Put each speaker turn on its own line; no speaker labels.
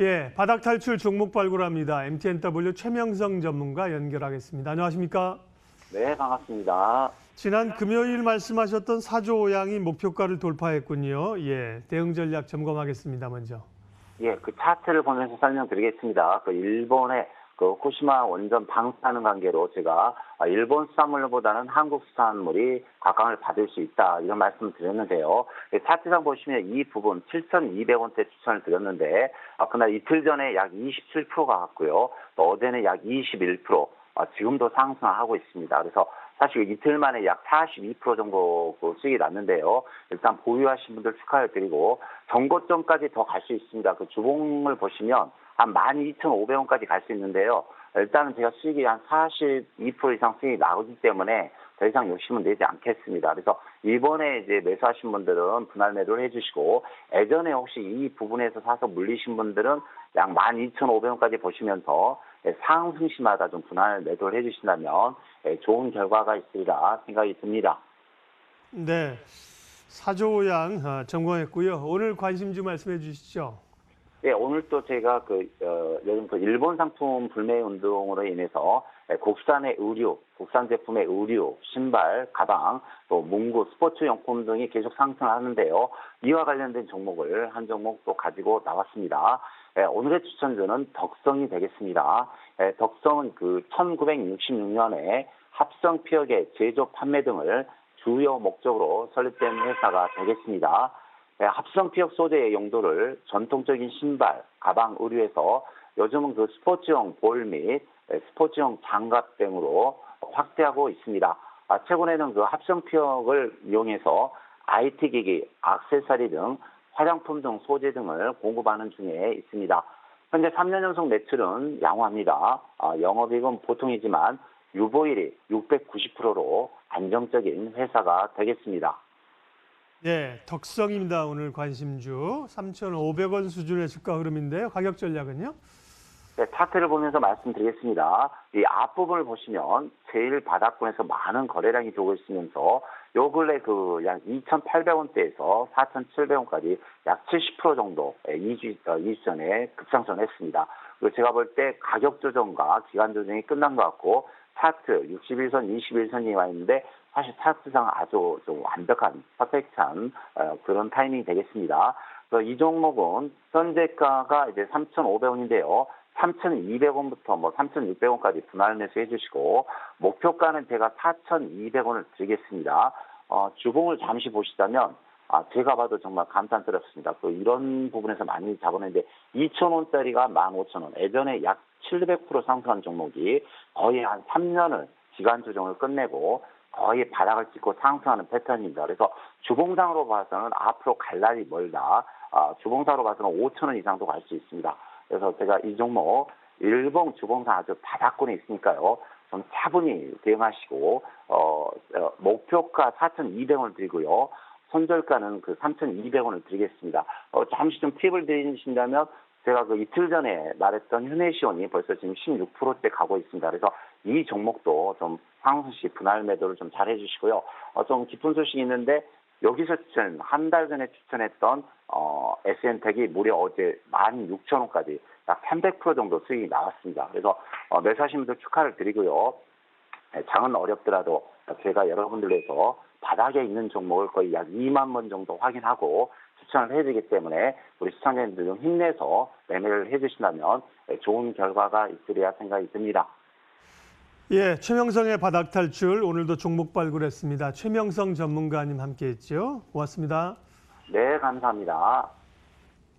예, 바닥 탈출 종목 발굴합니다. MTNW 최명성 전문가 연결하겠습니다. 안녕하십니까?
네, 반갑습니다.
지난 금요일 말씀하셨던 사조 오양이 목표가를 돌파했군요. 예, 대응 전략 점검하겠습니다. 먼저.
예, 그 차트를 보면서 설명드리겠습니다. 그 일본의 그 후쿠시마 원전 방사능 관계로 제가 아, 일본 수산물보다는 한국 수산물이 각광을 받을 수 있다 이런 말씀을 드렸는데요. 예, 차트상 보시면 이 부분 7,200원대 추천을 드렸는데 아, 그날 이틀 전에 약 27%가 갔고요. 또 어제는 약 21%, 아, 지금도 상승하고 있습니다. 그래서 사실 이틀 만에 약 42% 정도 그 수익이 났는데요. 일단 보유하신 분들 축하를 드리고 정고점까지 더 갈 수 있습니다. 그 주봉을 보시면 한 12,500원까지 갈 수 있는데요. 일단은 제가 수익이 한 42% 이상 수익이 나오기 때문에 더 이상 욕심은 내지 않겠습니다. 그래서 이번에 이제 매수하신 분들은 분할 매도를 해주시고 예전에 혹시 이 부분에서 사서 물리신 분들은 약 12,500원까지 보시면서 예, 상승시마다 좀 분할 매도를 해주신다면 예, 좋은 결과가 있으리라 생각이 듭니다.
네, 사조 오양 아, 점검했고요. 오늘 관심주 말씀해 주시죠.
네, 오늘 또 제가 그, 어, 요즘 그 일본 상품 불매 운동으로 인해서 예, 국산의 의류, 국산 제품의 의류, 신발, 가방, 또 문구, 스포츠 용품 등이 계속 상승하는데요. 이와 관련된 종목을 한 종목 또 가지고 나왔습니다. 예, 오늘의 추천주는 덕성이 되겠습니다. 예, 덕성은 그 1966년에 합성 피혁의 제조 판매 등을 주요 목적으로 설립된 회사가 되겠습니다. 예, 합성 피혁 소재의 용도를 전통적인 신발, 가방, 의류에서 요즘은 그 스포츠용 볼및 예, 스포츠용 장갑 등으로 확대하고 있습니다. 아, 최근에는 그 합성 피혁을 이용해서 IT 기기, 액세서리 등 화장품 등 소재 등을 공급하는 중에 있습니다. 현재 3년 연속 매출은 양호합니다. 아, 영업이익은 보통이지만 유보율이 690%로 안정적인 회사가 되겠습니다.
네, 덕성입니다. 오늘 관심주 3,500원 수준의 주가 흐름인데요. 가격 전략은요?
네, 차트를 보면서 말씀드리겠습니다. 이 앞부분을 보시면 제일 바닥권에서 많은 거래량이 들어오고 있으면서 요 근래 그 약 2,800원대에서 4,700원까지 약 70% 정도 2주, 어, 2주 전에 급상승했습니다. 그리고 제가 볼 때 가격 조정과 기간 조정이 끝난 것 같고 차트 61선, 21선이 와 있는데 사실 차트상 아주 좀 완벽한 퍼펙트한 어, 그런 타이밍이 되겠습니다. 이 종목은 현재가가 이제 3,500원인데요. 3,200원부터 뭐 3,600원까지 분할 매수해 주시고 목표가는 제가 4,200원을 드리겠습니다. 어, 주봉을 잠시 보시자면 아, 제가 봐도 정말 감탄스럽습니다. 그 이런 부분에서 많이 잡아냈는데 2,000원짜리가 15,000원. 예전에 약 700% 상승한 종목이 거의 한 3년을 기간 조정을 끝내고 거의 바닥을 찍고 상승하는 패턴입니다. 그래서 주봉상으로 봐서는 앞으로 갈 날이 멀다. 아, 주봉상으로 봐서는 5천 원 이상도 갈 수 있습니다. 그래서 제가 이 종목 일봉 주봉상 아주 바닥권에 있으니까요. 좀 차분히 대응하시고 어, 어, 목표가 4,200원을 드리고요. 손절가는 그 3,200원을 드리겠습니다. 어, 잠시 좀 팁을 드리신다면 제가 그 이틀 전에 말했던 현해시온이 벌써 지금 16%대 가고 있습니다. 그래서 이 종목도 좀 상승시 분할 매도를 좀 잘 해주시고요. 어, 좀 깊은 소식이 있는데 여기서 추천 한 달 전에 추천했던 어, SN텍이 무려 어제 16,000원까지 약 300% 정도 수익이 나왔습니다. 그래서 어, 매수하신 분들 축하를 드리고요. 네, 장은 어렵더라도 제가 여러분들 위해서 바닥에 있는 종목을 거의 약 2만 번 정도 확인하고 추천을 해드리기 때문에 우리 시청자님들 좀 힘내서 매매를 해주신다면 네, 좋은 결과가 있으리라 생각이 듭니다.
예, 최명성의 바닥 탈출 오늘도 종목 발굴했습니다. 최명성 전문가님 함께했죠. 고맙습니다.
네, 감사합니다.